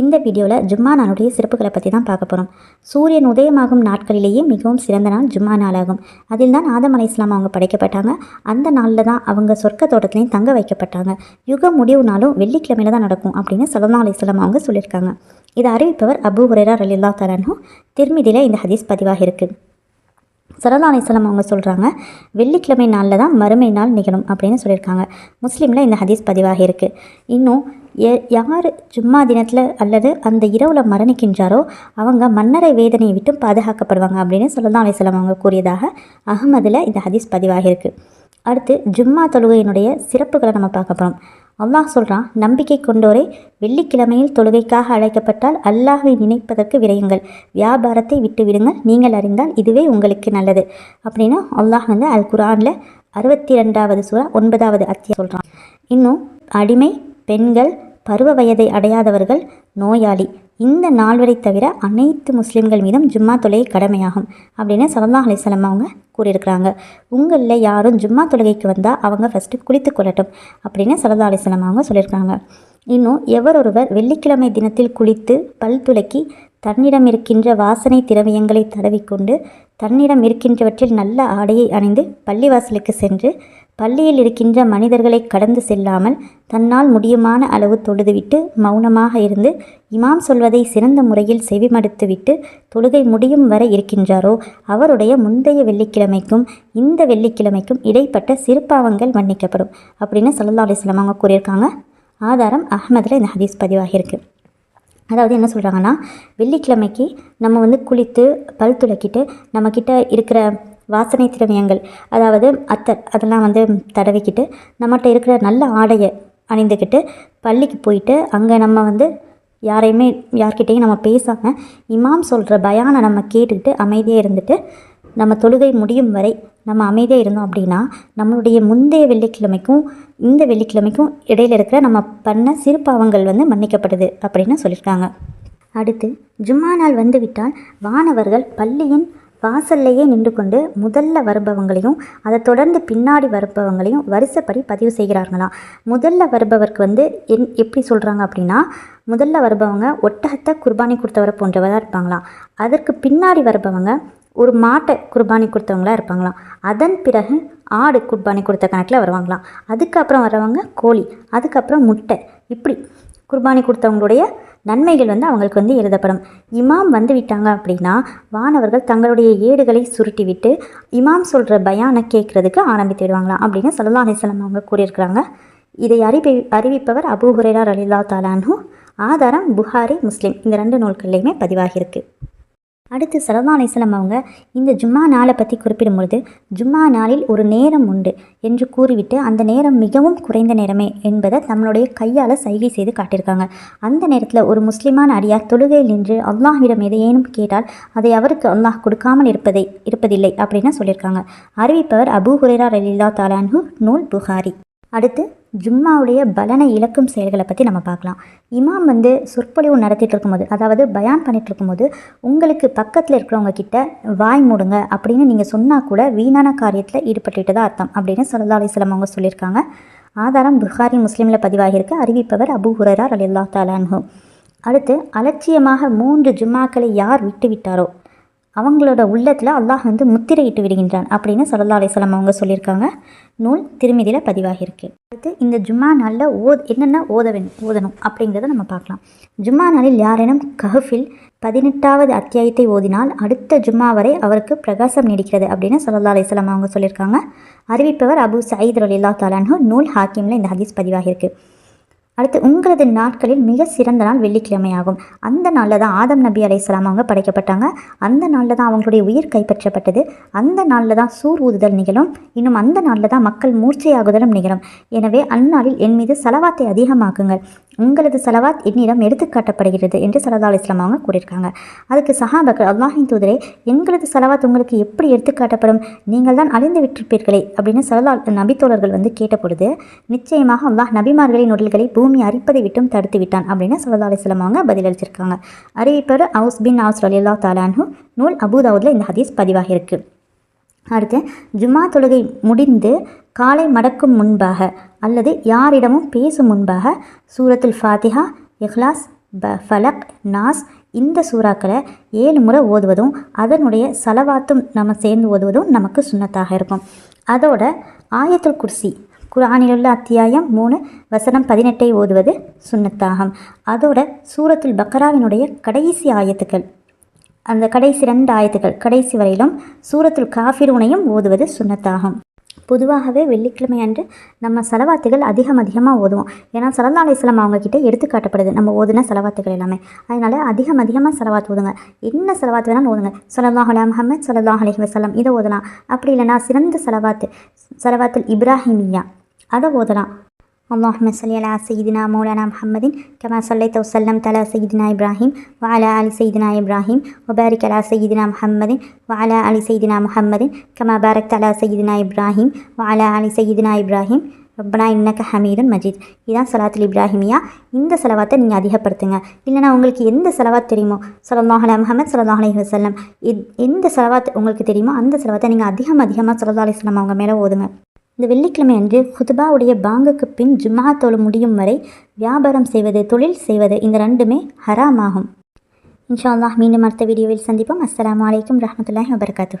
இந்த வீடியோவில் ஜும்மா நாளுடைய சிறப்புகளை பற்றி தான் பார்க்க போகிறோம் சூரியன் உதயமாகும் நாட்களிலேயே மிகவும் சிறந்த நாள் ஜும்மா நாளாகும் அதில் தான் ஆதம் அலை இஸ்லாம் அவங்க படைக்கப்பட்டாங்க. அந்த நாளில் தான் அவங்க சொர்க்க தோட்டத்திலையும் தங்க வைக்கப்பட்டாங்க. யுக முடிவு நாளும் வெள்ளிக்கிழமையில தான் நடக்கும் அப்படின்னு சலமா அலி இஸ்லாம் அவங்க சொல்லியிருக்காங்க. இதை அறிவிப்பவர் அபு ஹுரேரா ரலில்லா தலானும் திருமிதியில் இந்த ஹதீஸ் பதிவாக இருக்குது சரதா அலிஸ்லாம் அவங்க சொல்கிறாங்க வெள்ளிக்கிழமை நாளில் தான் மறுமை நாள் நிகழும் அப்படின்னு சொல்லியிருக்காங்க. முஸ்லீமில் இந்த ஹதீஸ் பதிவாக இருக்குது இன்னும் யார் ஜும்மா தினத்தில் அல்லது அந்த இரவில் மரணிக்கின்றாரோ அவங்க மன்னரை வேதனையை விட்டு பாதுகாக்கப்படுவாங்க அப்படின்னு சொல்லலாம் அலிஸ்லாம் அவங்க கூறியதாக அகமதில் இந்த ஹதீஸ் பதிவாகியிருக்கு. அடுத்து ஜும்மா தொழுகையினுடைய சிறப்புகளை நம்ம பார்க்க போகிறோம் அல்லாஹ் சொல்கிறான் நம்பிக்கை கொண்டோரை வெள்ளிக்கிழமையில் தொழுகைக்காக அழைக்கப்பட்டால் அல்லாஹை நினைப்பதற்கு விரையுங்கள். வியாபாரத்தை விட்டு விடுங்கள். நீங்கள் அறிந்தால் இதுவே உங்களுக்கு நல்லது. அப்படின்னா அல்லாஹ் வந்து அல் குரானில் அறுபத்தி ரெண்டாவது சூறா ஒன்பதாவது அத்தியம் சொல்கிறான் இன்னும் அடிமை பெண்கள் பருவ வயதை அடையாதவர்கள் நோயாளி. இந்த நால்வரை தவிர அனைத்து முஸ்லீம்கள் மீதும் ஜும்மா தொழுகை கடமையாகும் அப்படின்னு சல்லல்லாஹ் அலிசலம் அவங்க கூறியிருக்கிறாங்க. உங்களில் யாரும் ஜும்மா தொழுகைக்கு வந்தால் அவங்க ஃபஸ்ட்டு குளித்து கொள்ளட்டும் அப்படின்னு சல்லல்லாஹ் அலிசலம் அவங்க சொல்லியிருக்காங்க இன்னும் எவரொருவர் வெள்ளிக்கிழமை தினத்தில் குளித்து பல் துலக்கி தன்னிடம் இருக்கின்ற வாசனை திரவியங்களை தடவிக்கொண்டு தன்னிடம் இருக்கின்றவற்றில் நல்ல ஆடையை அணிந்து பள்ளிவாசலுக்கு சென்று பள்ளியில் இருக்கின்ற மனிதர்களை கடந்து செல்லாமல் தன்னால் முடியுமான அளவு தொழுதுவிட்டு மௌனமாக இருந்து இமாம் சொல்வதை சிறந்த முறையில் செவிமடுத்துவிட்டு தொழுகை முடியும் வரை இருக்கின்றாரோ அவருடைய முந்தைய வெள்ளிக்கிழமைக்கும் இந்த வெள்ளிக்கிழமைக்கும் இடைப்பட்ட சிறுபாவங்கள் மன்னிக்கப்படும் அப்படின்னு சல்லா அலிஸ்லாம் அவங்க கூறியிருக்காங்க. ஆதாரம் அஹ்மதில் இந்த ஹதீஸ் பதிவாகியிருக்கு. அதாவது என்ன சொல்கிறாங்கன்னா வெள்ளிக்கிழமைக்கு நம்ம வந்து குளித்து பல் துளக்கிட்டு நம்மக்கிட்ட இருக்கிற வாசனை திரவியங்கள் அதாவது அத்தர் அதெல்லாம் வந்து தடவிக்கிட்டு நம்மகிட்ட இருக்கிற நல்ல ஆடையை அணிந்துக்கிட்டு பள்ளிக்கு போயிட்டு அங்கே நம்ம வந்து யாரையுமே யார்கிட்டையும் நம்ம பேசாமல் இமாம் சொல்கிற பயானை நம்ம கேட்டுக்கிட்டு அமைதியாக இருந்துட்டு நம்ம தொழுகை முடியும் வரை நம்ம அமைதியாக இருந்தோம் அப்படின்னா நம்மளுடைய முந்தைய வெள்ளிக்கிழமைக்கும் இந்த வெள்ளிக்கிழமைக்கும் இடையில இருக்கிற நம்ம பண்ண சிறு பாவங்கள் வந்து மன்னிக்கப்படுது அப்படின்னு சொல்லியிருக்காங்க. அடுத்து ஜும்மா நாள் வந்துவிட்டால் வானவர்கள் பள்ளியின் வாசல்லையே நின்று கொண்டு முதல்ல வருபவங்களையும் அதை தொடர்ந்து பின்னாடி வருபவங்களையும் வரிசைப்படி பதிவு செய்கிறார்களாம் முதல்ல வருபவருக்கு வந்து என் எப்படி சொல்கிறாங்க அப்படின்னா முதல்ல வருபவங்க ஒட்டகத்தை குர்பானி கொடுத்தவரை போன்றவராக இருப்பாங்களாம் அதற்கு பின்னாடி வருபவங்க ஒரு மாட்டை குர்பானி கொடுத்தவங்களா இருப்பாங்களாம். அதன் பிறகு ஆடு குர்பானி கொடுத்த கணக்கில் வருவாங்களாம். அதுக்கப்புறம் வரவங்க கோழி அதுக்கப்புறம் முட்டை. இப்படி குர்பானி கொடுத்தவங்களுடைய நன்மைகள் வந்து அவங்களுக்கு வந்து எழுதப்படும். இமாம் வந்து விட்டாங்க அப்படின்னா வானவர்கள் தங்களுடைய ஏடுகளை சுருட்டி விட்டு இமாம் சொல்கிற பயானை கேட்குறதுக்கு ஆரம்பித்து விடுவாங்களாம் அப்படின்னு சல்லா அலிஸ்லாம் அவங்க கூறியிருக்கிறாங்க. இதை அறிவி அறிவிப்பவர் அபூ ஹுரேரா அலிலா தாலானு ஆதாரம் புகாரி முஸ்லீம். இந்த ரெண்டு நூல்கள்லையுமே பதிவாகியிருக்கு. அடுத்து சலதா அலிஸ்லாம் அவங்க இந்த ஜும்மா நாளை பற்றி குறிப்பிடும்பொழுது ஜும்மா நாளில் ஒரு நேரம் உண்டு என்று கூறிவிட்டு அந்த நேரம் மிகவும் குறைந்த நேரமே என்பதை தம்முடைய கையால் சைகை செய்து காட்டியிருக்காங்க. அந்த நேரத்தில் ஒரு முஸ்லிமான அடியார் தொழுகையில் நின்று அல்லாஹ்விடம் எதையேனும் கேட்டால் அதை அவருக்கு அல்லாஹ் கொடுக்காமல் இருப்பதை இருப்பதில்லை அப்படின்னு சொல்லியிருக்காங்க. அறிவிப்பவர் அபு ஹுரேரா ரலீலா தாலான்ஹு நூல் புகாரி. அடுத்து ஜும்மாவுடைய பலனை இழக்கும் செயல்களை பற்றி நம்ம பார்க்கலாம். இமாம் வந்து சொற்பொழிவு நடத்திட்டு இருக்கும்போது அதாவது பயான் பண்ணிட்டு இருக்கும்போது உங்களுக்கு பக்கத்தில் இருக்கிறவங்க கிட்ட வாய் மூடுங்க அப்படின்னு நீங்கள் சொன்னால் கூட வீணான காரியத்தில் ஈடுபட்டுட்டு தான் அர்த்தம் அப்படின்னு சல்லா அலிஸ்லாம் அவங்க சொல்லியிருக்காங்க. ஆதாரம் புகாரி முஸ்லீமில் பதிவாகியிருக்கு. அறிவிப்பவர் அபு ஹுரரா அலில்லா தாலான்ஹு அடுத்து அலட்சியமாக மூன்று ஜும்மாக்களை யார் விட்டு விட்டாரோ அவங்களோட உள்ளத்தில் அல்லாஹ் வந்து முத்திரையிட்டு விடுகின்றான் அப்படின்னு சல்லா அலிஸ்லாம் அவங்க சொல்லியிருக்காங்க. நூல் திருமதியில் பதிவாகியிருக்கு. அடுத்து இந்த ஜும்மா நாளில் ஓ என்னென்ன ஓத வேணும் ஓதணும் அப்படிங்கிறத நம்ம பார்க்கலாம். ஜும்மா நாளில் யாரேனும் கஹஃபில் பதினெட்டாவது அத்தியாயத்தை ஓதினால் அடுத்த ஜும்மா வரை அவருக்கு பிரகாசம் நீடிக்கிறது அப்படின்னு சல்லா அலிஸ்லாம் அவங்க சொல்லியிருக்காங்க. அறிவிப்பவர் அபு சயீத் அலில்லா தாலான்ஹு நூல் ஹாக்கிமில் இந்த ஹதீஸ் பதிவாகியிருக்கு. அடுத்து உங்களது நாட்களில் மிக சிறந்த நாள் வெள்ளிக்கிழமையாகும். அந்த நாளில் தான் ஆதம் நபி அலையாம் அவங்க படைக்கப்பட்டாங்க. அந்த நாளில் தான் அவங்களுடைய உயிர் கைப்பற்றப்பட்டது. அந்த நாளில் தான் சூர் ஊதுதல் நிகழும். இன்னும் அந்த நாளில் தான் மக்கள் மூர்ச்சையாகுதலும் நிகழும். எனவே அந்நாளில் என் மீது செலவாத்தை அதிகமாக்குங்கள். உங்களது செலவாத் என்னிடம் எடுத்துக்காட்டப்படுகிறது என்று சலதா அலிஸ்லாம் அவங்க கூறியிருக்காங்க. அதுக்கு சஹாபக்கள் அல்லாஹின் தூதரே எங்களது செலவாத் உங்களுக்கு எப்படி எடுத்துக்காட்டப்படும்? நீங்கள் தான் அழிந்து விட்டிருப்பீர்களே அப்படின்னு சலதா நபித்தோழர்கள் வந்து கேட்டபொழுது நிச்சயமாக அல்லாஹ் நபிமார்களின் உடல்களை பூமி அரிப்பதை விட்டும் தடுத்து விட்டான் அப்படின்னு சல்லா அலிஸ்லாம் அவங்க பதிலளிச்சிருக்காங்க. அறிவிப்பர் அவுஸ் பின் அவுஸ் அலில்லா தாலானு நூல் அபுதாவுதில் இந்த ஹதீஸ் பதிவாக அடுத்து ஜும்மா தொழுகை முடிந்து காலை மடக்கும் முன்பாக அல்லது யாரிடமும் பேசும் முன்பாக சூரத்துல் ஃபாத்திஹா இஹ்லாஸ் ப ஃபலக் நாஸ் இந்த சூறாக்களை ஏழு முறை ஓதுவதும் அதனுடைய செலவாத்தும் நம்ம சேர்ந்து ஓதுவதும் நமக்கு சுண்ணத்தாக இருக்கும். அதோட ஆயத்துல் குர்சி குர்ஆனிலுள்ள அத்தியாயம் மூணு வசனம் பதினெட்டை ஓதுவது சுன்னத்தாகும் அதோட சூரத்தில் பக்ராவினுடைய கடைசி ஆயத்துக்கள். அந்த கடைசி ரெண்டு ஆயத்துக்கள் கடைசி வரையிலும் சூரத்தில் காஃபிரூனையும் ஓதுவது சுன்னத்தாகும் பொதுவாகவே வெள்ளிக்கிழமை அன்று நம்ம செலவாத்துகள் அதிகம் அதிகமாக ஓதுவோம். ஏன்னா சல்லா அலிஸ்லாம் அவங்கக்கிட்ட எடுத்து காட்டப்படுது நம்ம ஓதுன செலவாத்துகள் எல்லாமே. அதனால் அதிகம் அதிகமாக செலவாத்து ஓதுங்க. என்ன செலவாத்து வேணாலும் ஓதுங்க. சல்லல்லாஹ் அலா முஹம்மத் சல்லல்லாஹ் அலைஹி இதை ஓதலாம். அப்படி இல்லைனா சிறந்த செலவாத்து செலவாத்தில் இப்ராஹிமியா. அதை ஓதலாம் اللهم صل على سيدنا مولانا محمد كما صليت وسلمت على سيدنا إبراهيم وعلى آل سيدنا إبراهيم وبارك على سيدنا محمد وعلى آل سيدنا محمد كما باركت على سيدنا إبراهيم وعلى آل سيدنا إبراهيم ரப்பனா இன்னக்க ஹமீதுன் மஜீத் இதான் சலாத்துல் இப்ராஹிமியா இந்த செலவாத்தை நீங்கள் அதிகப்படுத்துங்க இல்லைனா உங்களுக்கு எந்த செலவாத் தெரியுமோ சல்லாஹ் அலா முஹம்மத் சல்லாஹ் அலைஹி வசல்லம் எந்த செலவாத் உங்களுக்கு தெரியுமோ அந்த செலவாத்தை நீங்கள் அதிகம் அதிகமாக சல்லா அலிஸ்லாம் அவங்க மேலே ஓதுங்க இந்த வெள்ளிக்கிழமை அன்று ஹுதுபாவுடைய பாங்குக்கு பின் ஜும்மா தொழு முடியும் வரை வியாபாரம் செய்வது தொழில் செய்வது இந்த ரெண்டுமே ஹராமாகும். இன்ஷா அல்லாஹ் மீண்டும் அடுத்த வீடியோவில் சந்திப்போம். அஸ்லாம் அலைக்கும் ரஹமத்துல்லாஹி வபர்காத்து